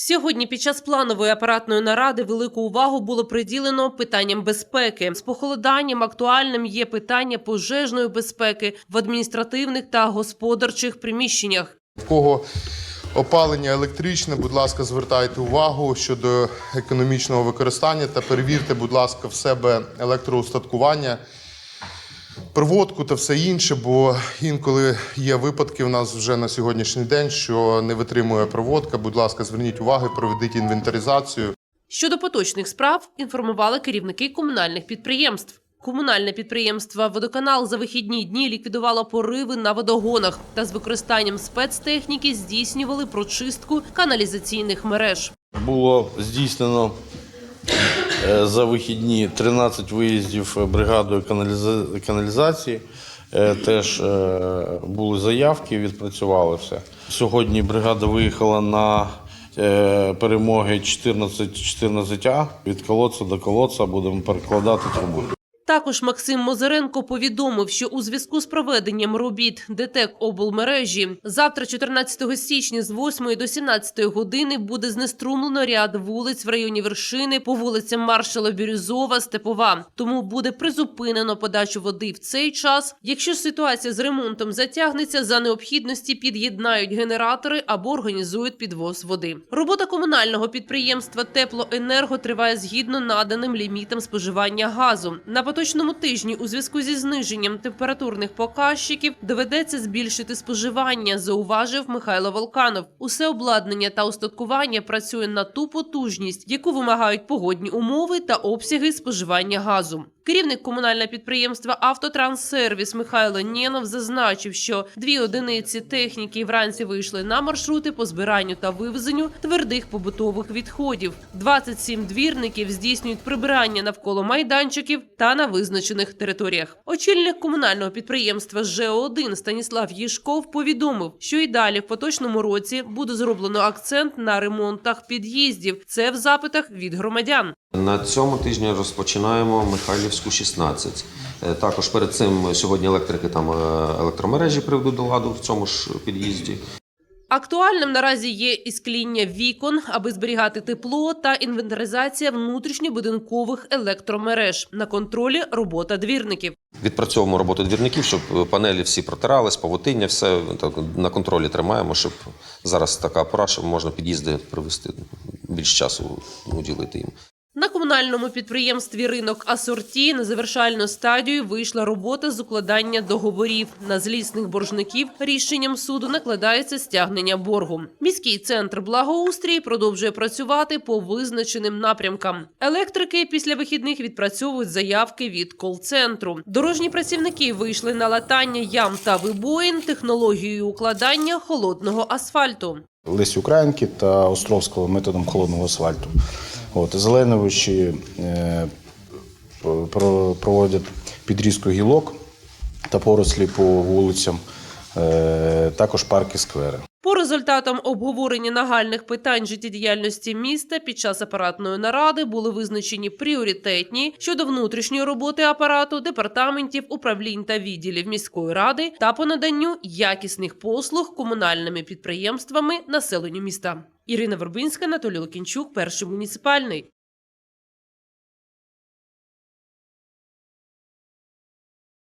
Сьогодні під час планової апаратної наради велику увагу було приділено питанням безпеки. З похолоданням актуальним є питання пожежної безпеки в адміністративних та господарчих приміщеннях. В кого опалення електричне, будь ласка, звертайте увагу щодо економічного використання та перевірте, будь ласка, в себе електроустаткування, проводку та все інше, бо інколи є випадки у нас вже на сьогоднішній день, що не витримує проводка. Будь ласка, зверніть увагу, проведіть інвентаризацію. Щодо поточних справ інформували керівники комунальних підприємств. Комунальне підприємство Водоканал за вихідні дні ліквідувало пориви на водогонах та з використанням спецтехніки здійснювали прочистку каналізаційних мереж. Було здійснено за вихідні 13 виїздів бригадою каналіза- каналізації. Е, Теж е, були заявки, відпрацювали все. Сьогодні бригада виїхала на е, перемоги 14-14А. Від колодця до колодця будемо перекладати трубу. Також Максим Мозеренко повідомив, що у зв'язку з проведенням робіт ДТЕК облмережі завтра, 14 січня, з 8 до 17 години буде знеструмлено ряд вулиць в районі вершини по вулицям Маршала Бірюзова, Степова. Тому буде призупинено подачу води в цей час. Якщо ситуація з ремонтом затягнеться, за необхідності під'єднають генератори або організують підвоз води. Робота комунального підприємства Теплоенерго триває згідно наданим лімітам споживання газу. На поточному тижні у зв'язку зі зниженням температурних показчиків доведеться збільшити споживання, зауважив Михайло Волканов. Усе обладнання та устаткування працює на ту потужність, яку вимагають погодні умови та обсяги споживання газу. Керівник комунального підприємства Автотранссервіс Михайло Нєнов зазначив, що дві одиниці техніки вранці вийшли на маршрути по збиранню та вивезенню твердих побутових відходів. 27 двірників здійснюють прибирання навколо майданчиків та на визначених територіях. Очільник комунального підприємства ЖО1 Станіслав Єшков повідомив, що і далі в поточному році буде зроблено акцент на ремонтах під'їздів. Це в запитах від громадян. На цьому тижні розпочинаємо Михайлівську 16. Е, Також перед цим сьогодні електрики там е, електромережі приведуть до ладу в цьому ж під'їзді. Актуальним наразі є і скління вікон, аби зберігати тепло та інвентаризація внутрішньобудинкових електромереж. На контролі робота двірників. Відпрацьовуємо роботу двірників, щоб панелі всі протирались, павутиння, все так, на контролі тримаємо, щоб зараз така пора, що можна під'їзди привести більш часу уділити їм. На комунальному підприємстві ринок Асорті на завершальну стадію вийшла робота з укладання договорів. На злісних боржників рішенням суду накладається стягнення боргу. Міський центр благоустрій продовжує працювати по визначеним напрямкам. Електрики після вихідних відпрацьовують заявки від кол-центру. Дорожні працівники вийшли на латання ям та вибоїн технологією укладання холодного асфальту. Лесі Українки та Островського методом холодного асфальту. От, зеленовичі е, про- проводять підрізку гілок та порослі по вулицям, е, також парки, сквери. По результатам обговорення нагальних питань життєдіяльності міста під час апаратної наради були визначені пріоритетні щодо внутрішньої роботи апарату, департаментів, управлінь та відділів міської ради та по наданню якісних послуг комунальними підприємствами населенню міста. Ірина Вербинська, Анатолій Лукінчук, перший муніципальний.